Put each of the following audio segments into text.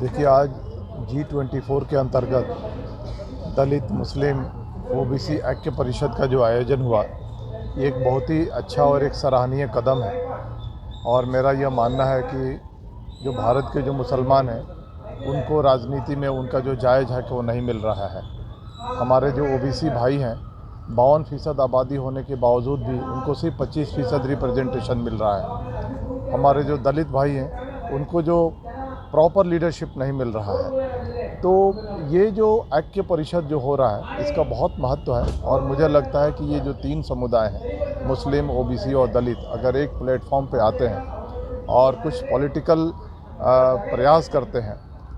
देखिए, आज जी twenty four के अंतर्गत दलित, मुस्लिम ओबीसी ऐक्य परिषद का जो आयोजन हुआ, ये एक बहुत ही अच्छा और एक सराहनीय कदम है। और मेरा यह मानना है कि जो भारत के जो मुसलमान हैं, उनको राजनीति में उनका जो जायज़ है कि वो नहीं मिल रहा है। हमारे जो ओबीसी भाई हैं, बावन फ़ीसद आबादी होने के बावजूद भी उनको सिर्फ़ पच्चीस फ़ीसद रिप्रेजेंटेशन मिल रहा है। हमारे जो दलित भाई हैं, उनको जो प्रॉपर लीडरशिप नहीं मिल रहा है। तो ये जो ऐक्य परिषद जो हो रहा है, इसका बहुत महत्व है और मुझे लगता है कि ये जो तीन समुदाय हैं, मुस्लिम ओबीसी और दलित, अगर एक प्लेटफॉर्म पे आते हैं और कुछ पॉलिटिकल प्रयास करते हैं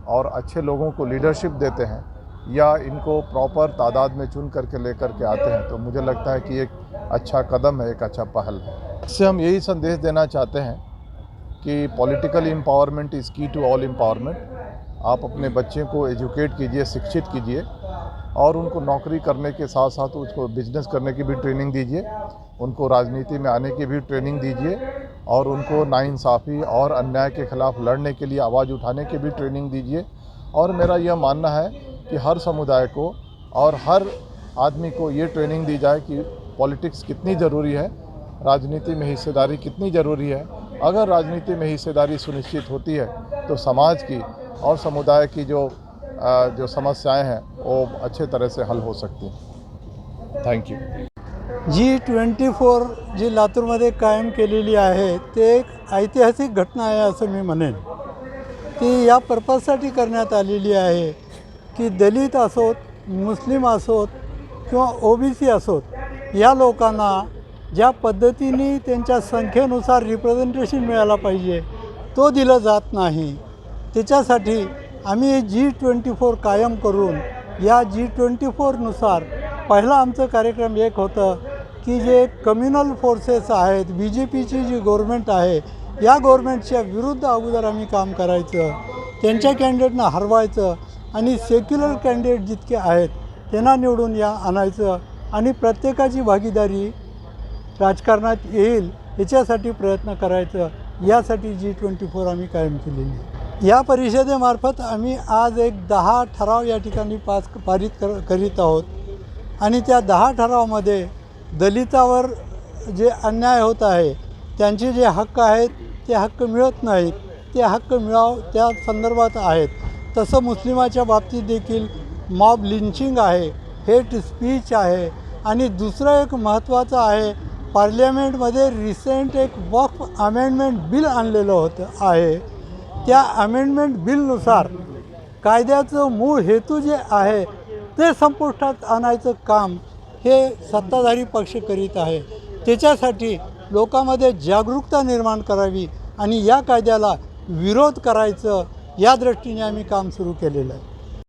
और अच्छे लोगों को लीडरशिप देते हैं या इनको प्रॉपर तादाद में चुन करके लेकर के आते हैं तो मुझे लगता है कि एक अच्छा कदम है, एक अच्छा पहल है। इससे हम यही संदेश देना चाहते हैं कि political empowerment is key to all empowerment आप अपने बच्चे को एजुकेट कीजिए, शिक्षित कीजिए और उनको नौकरी करने के साथ साथ उसको बिज़नेस करने की भी ट्रेनिंग दीजिए, उनको राजनीति में आने की भी ट्रेनिंग दीजिए और उनको नाइंसाफ़ी और अन्याय के खिलाफ लड़ने के लिए आवाज़ उठाने की भी ट्रेनिंग दीजिए। और मेरा यह मानना है कि हर समुदाय को और हर आदमी को ये ट्रेनिंग दी जाए कि पॉलिटिक्स कितनी ज़रूरी है, राजनीति में हिस्सेदारी कितनी ज़रूरी है अगर राजनीति में हिस्सेदारी सुनिश्चित होती है तो समाज की और समुदाय की जो जो समस्याएँ हैं, वो अच्छे तरह से हल हो सकती हैं। Thank you ji twenty four जी लातूरमध्ये कायम केलेली आहे, ते एक ऐतिहासिक घटना आहे असं मी म्हणेन. ती या पर्पजसाठी करण्यात आलेली आहे की दलित असोत, मुस्लिम असोत किंवा ओबीसी असोत, या लोकांना ज्या पद्धतीने त्यांच्या संख्येनुसार रिप्रेझेंटेशन मिळायला पाहिजे तो दिलं जात नाही. त्याच्यासाठी आम्ही जी ट्वेंटी फोर कायम करून या जी ट्वेंटी फोरनुसार पहिला आमचं कार्यक्रम एक होतं की जे कम्युनल फोर्सेस आहेत बी जे पीची जी गव्हर्मेंट आहे या गव्हर्मेंटच्या विरुद्ध अगोदर आम्ही काम करायचं. त्यांच्या कॅन्डिडेटना हरवायचं आणि सेक्युलर कॅन्डिडेट जितके आहेत त्यांना निवडून या आणायचं. आणि प्रत्येकाची भागीदारी राजकारणात येईल याच्यासाठी प्रयत्न करायचं. यासाठी जी ट्वेंटी फोर आम्ही कायम केलेली या परिषदेमार्फत आम्ही आज एक दहा ठराव या ठिकाणी पास पारित कर करीत आहोत. आणि त्या दहा ठरावामध्ये दलितावर जे अन्याय होत आहे त्यांचे जे हक्क आहेत ते हक्क मिळत नाहीत. ते हक्क मिळाव त्या संदर्भात आहेत. तसं मुस्लिमाच्या बाबतीत देखील मॉब लिंचिंग आहे हेट स्पीच आहे. आणि दुसरं एक महत्त्वाचं आहे पार्लियामेंटमध्ये रिसेंट एक वक्फ अमेंडमेंट बिल आणलेलं होतं आहे. त्या अमेंडमेंट बिलनुसार कायद्याचं मूळ हेतू जे आहे ते संपुष्टात आणायचं काम हे सत्ताधारी पक्ष करीत आहे. त्याच्यासाठी लोकांमध्ये जागरूकता निर्माण करावी आणि या कायद्याला विरोध करायचं या दृष्टीने आम्ही काम सुरू केलेलं आहे.